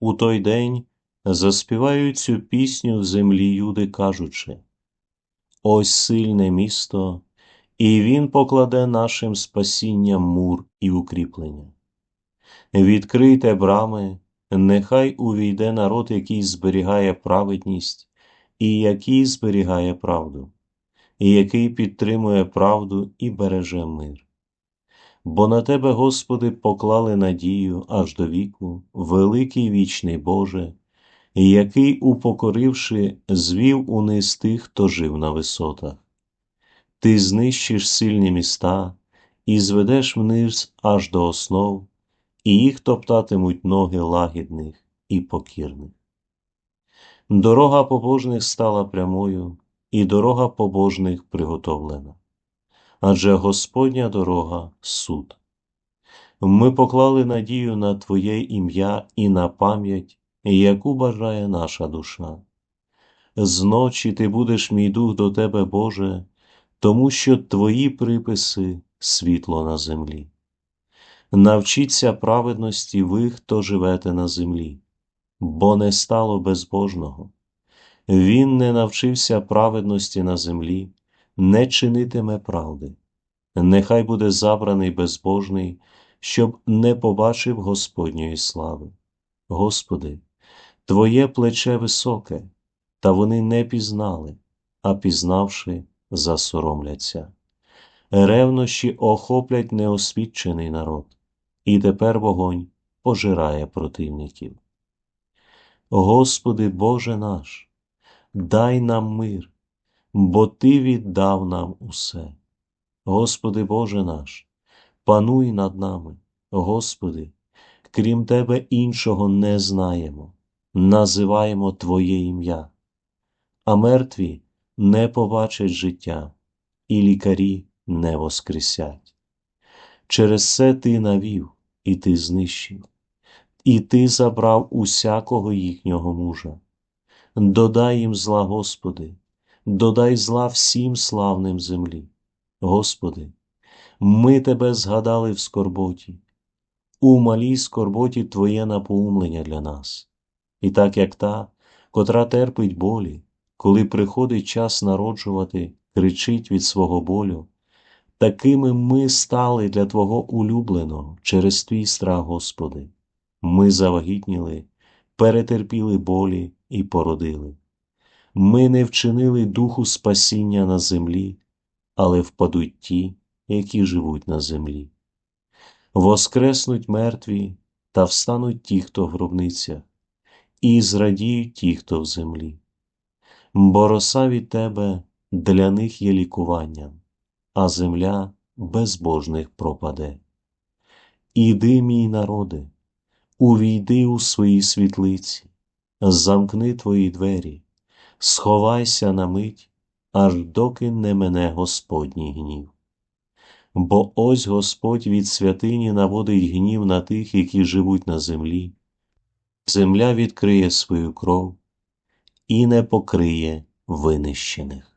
У той день заспівають цю пісню в землі юди, кажучи Ось сильне місто, і він покладе нашим спасінням мур і укріплення. Відкрийте брами, нехай увійде народ, який зберігає праведність і який зберігає правду, і який підтримує правду і береже мир. Бо на Тебе, Господи, поклали надію аж до віку, великий вічний Боже, який, упокоривши, звів униз тих, хто жив на висотах. Ти знищиш сильні міста і зведеш вниз аж до основ, і їх топтатимуть ноги лагідних і покірних. Дорога побожних стала прямою, і дорога побожних приготовлена. Адже Господня дорога суд. Ми поклали надію на Твоє ім'я і на пам'ять, яку бажає наша душа. Зночі ти будеш мій дух до Тебе, Боже, тому що Твої приписи світло на землі. Навчіться праведності ви, хто живете на землі, бо не стало безбожного. Він не навчився праведності на землі, не чинитиме правди. Нехай буде забраний безбожний, щоб не побачив Господньої слави. Господи, Твоє плече високе, та вони не пізнали, а пізнавши, засоромляться. Ревнощі охоплять неосвідчений народ, і тепер вогонь пожирає противників. Господи Боже наш, дай нам мир, бо Ти віддав нам усе. Господи Боже наш, пануй над нами, Господи, крім Тебе іншого не знаємо, називаємо Твоє ім'я, а мертві не побачать життя, і лікарі не воскресять. Через це Ти навів, і Ти знищив, і Ти забрав усякого їхнього мужа. Додай їм зла, Господи, додай зла всім славним землі. Господи, ми Тебе згадали в скорботі, у малій скорботі Твоє напоумлення для нас, і так як та, котра терпить болі, коли приходить час народжувати, кричить від свого болю, такими ми стали для Твого улюбленого через Твій страх, Господи, ми завагітніли, перетерпіли болі і породили. Ми не вчинили духу спасіння на землі, але впадуть ті, які живуть на землі. Воскреснуть мертві та встануть ті, хто в гробницях, і зрадіють ті, хто в землі. Бо від тебе для них є лікуванням, а земля безбожних пропаде. Іди, мій народе, увійди у свої світлиці, замкни твої двері, сховайся на мить, аж доки не мене Господній гнів. Бо ось Господь від святині наводить гнів на тих, які живуть на землі, земля відкриє свою кров і не покриє винищених.